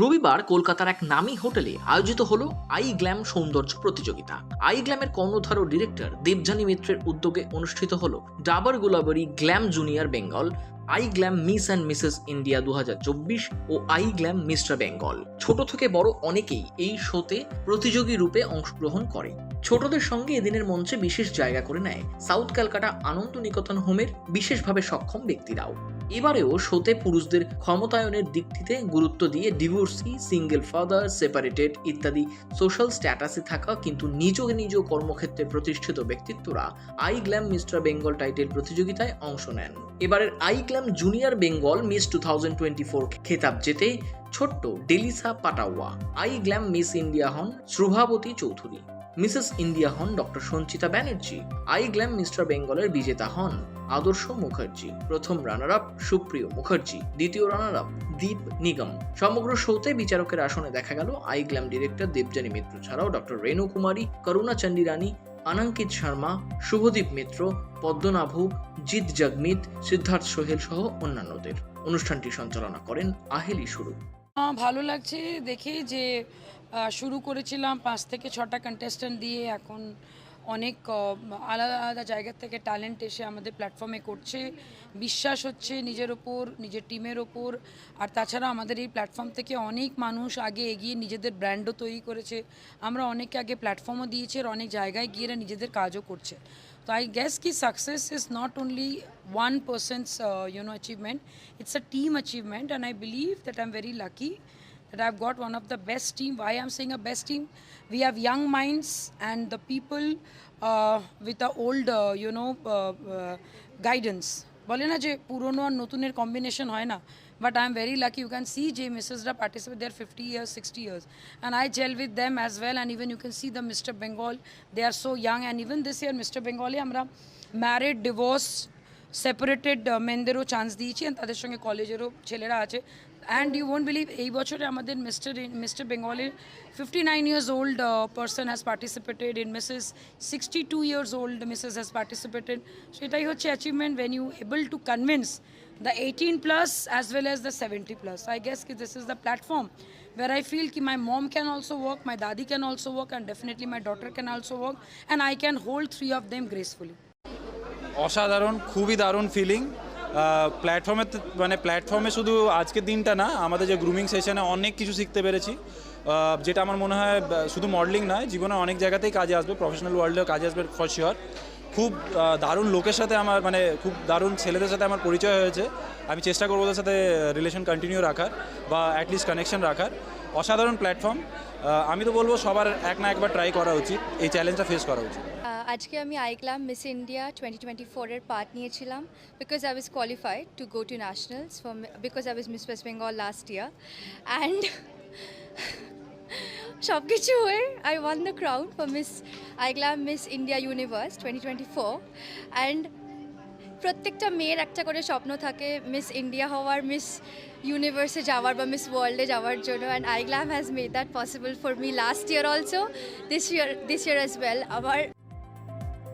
রবিবার কলকাতার এক নামী হোটেলে আয়োজিত হলো আই গ্ল্যাম সৌন্দর্য প্রতিযোগিতা। আই গ্ল্যামের কর্ণধার ও ডিরেক্টর দেবজানী মিত্রের উদ্যোগে অনুষ্ঠিত হলো ডাবার Golabari glam junior Bengal, iGlam Miss and Mrs India দু হাজার চব্বিশ ও আই গ্ল্যাম মিস্টার বেঙ্গল। ছোট থেকে বড় অনেকেই এই শোতে প্রতিযোগী রূপে অংশগ্রহণ করে ছোটদের সঙ্গে এদিনের মঞ্চে বিশেষ জায়গা করে নেয় সাউথ ক্যালকাটা আনন্দ নিকেতন হোমের বিশেষভাবে সক্ষম ব্যক্তিরাও। এবারেও শোতে পুরুষদের ক্ষমতায়নের দিকটিতে গুরুত্ব দিয়ে ডিভোর্সি, সিঙ্গেল ফাদার, সেপারেটেড ইত্যাদি সোশ্যাল স্ট্যাটাসে থাকা কিন্তু নিজ নিজ কর্মক্ষেত্রে প্রতিষ্ঠিত ব্যক্তিত্বরা I glam mister Bengal title প্রতিযোগিতায় অংশ নেন। এবারের iGlam junior Bengal Miss two thousand twenty four খেতাব জেতে ছোট্ট Delisa Patawa, iGlam Miss India হন শ্রুভাবতী চৌধুরী। মিসেস ইন্ডিয়া হন doctor Sanchita Banerjee, iGlam Mr বেঙ্গলের বিজেতা হন আদর্শ মুখার্জি, প্রথম রানার আপ সুপ্রিয় মুখার্জি, দ্বিতীয় রানার আপ দীপ নিগম। সমগ্র শোতে বিচারকের আসনে দেখা গেল I glam director Debjani Mitra ছাড়াও ডক্টর রেণু কুমারী, করুণা চন্ডী রানী অনাঙ্কিত শর্মা, শুভদীপ মিত্র, পদ্মনাভ, জিৎ জগমিত, সিদ্ধার্থ সোহেল সহ অন্যান্যদের। অনুষ্ঠানটি সঞ্চালনা করেন আহেলি শুরু ভালো লাগছে দেখে যে শুরু করেছিলাম পাঁচ থেকে ছটা কন্টেস্ট্যান্ট দিয়ে। এখন অনেক আলাদা আলাদা জায়গা থেকে ট্যালেন্ট এসে আমাদের প্ল্যাটফর্মে করছে। বিশ্বাস হচ্ছে নিজের ওপর, নিজের টিমের ওপর। আর তাছাড়া আমাদের এই প্ল্যাটফর্ম থেকে অনেক মানুষ আগে এগিয়ে নিজেদের ব্র্যান্ডও তৈরি করেছে। আমরা অনেককে আগে প্ল্যাটফর্মও দিয়েছি আর অনেক জায়গায় গিয়ে নিজেদের কাজও করছে। তো আই গেস কি success is not only one person's you know achievement it's a team achievement and I believe that I am very lucky that I've got one of the best team. Why I'm saying a best team? We have young minds and the people uh, with the old, uh, you know, uh, uh, guidance. বলে না যে পুরনো আর নতুনের combination হয় না but I am very lucky you can see যে মিসেসরা participate there fifty years sixty years and I gel with them as well and even you can see the Mr Bengal they are so young and even this year Mr বেঙ্গলে আমরা married divorce separated মেনদেরও chance দিয়েছি and তাদের সঙ্গে কলেজেরও ছেলেরা আছে and you won't believe এই বছরে আমাদের মিস্টার মিস্টার বেঙ্গলের fifty nine years old person has participated in Mrs sixty two years old Mrs has participated সেটাই হচ্ছে achievement when you able to convince the 18 plus as well as the 70 plus. I guess ki this is the platform where I feel ki my mom can also work, my dadi can also work, and definitely my daughter can also work, and I can hold three of them gracefully. অসাধারণ, খুবই দারুণ feeling প্ল্যাটফর্মে মানে প্ল্যাটফর্মে শুধু আজকের দিনটা না, আমাদের যে গ্রুমিং সেশনে অনেক কিছু শিখতে পেরেছি। যেটা আমার মনে হয় শুধু মডেলিং নয়, জীবনে অনেক জায়গাতেই কাজে আসবে প্রফেশনাল ওয়ার্ল্ডেও কাজে আসবে ফর শিওর খুব দারুণ লোকের সাথে আমার মানে খুব দারুণ ছেলেদের সাথে আমার পরিচয় হয়েছে। আমি চেষ্টা করব ওদের সাথে রিলেশন কন্টিনিউ রাখার বা অ্যাটলিস্ট কানেকশন রাখার। অসাধারণ প্ল্যাটফর্ম আমি তো বলব সবার এক না একবার ট্রাই করা উচিত, এই চ্যালেঞ্জটা ফেস করা উচিত। আজকে আমি iGlam miss India twenty twenty ফোরের পার্ট নিয়েছিলাম because I was qualified to go to nationals for because I was miss West Bengal last year and সব কিছু হয়ে I won the crown for miss iGlam miss India universe twenty twenty four and প্রত্যেকটা মেয়ের একটা করে স্বপ্ন থাকে miss India হওয়ার মিস ইউনিভার্সে যাওয়ার বা মিস ওয়ার্ল্ডে যাওয়ার জন্য and iGlam has made that possible for me last year also this year this year as well আবার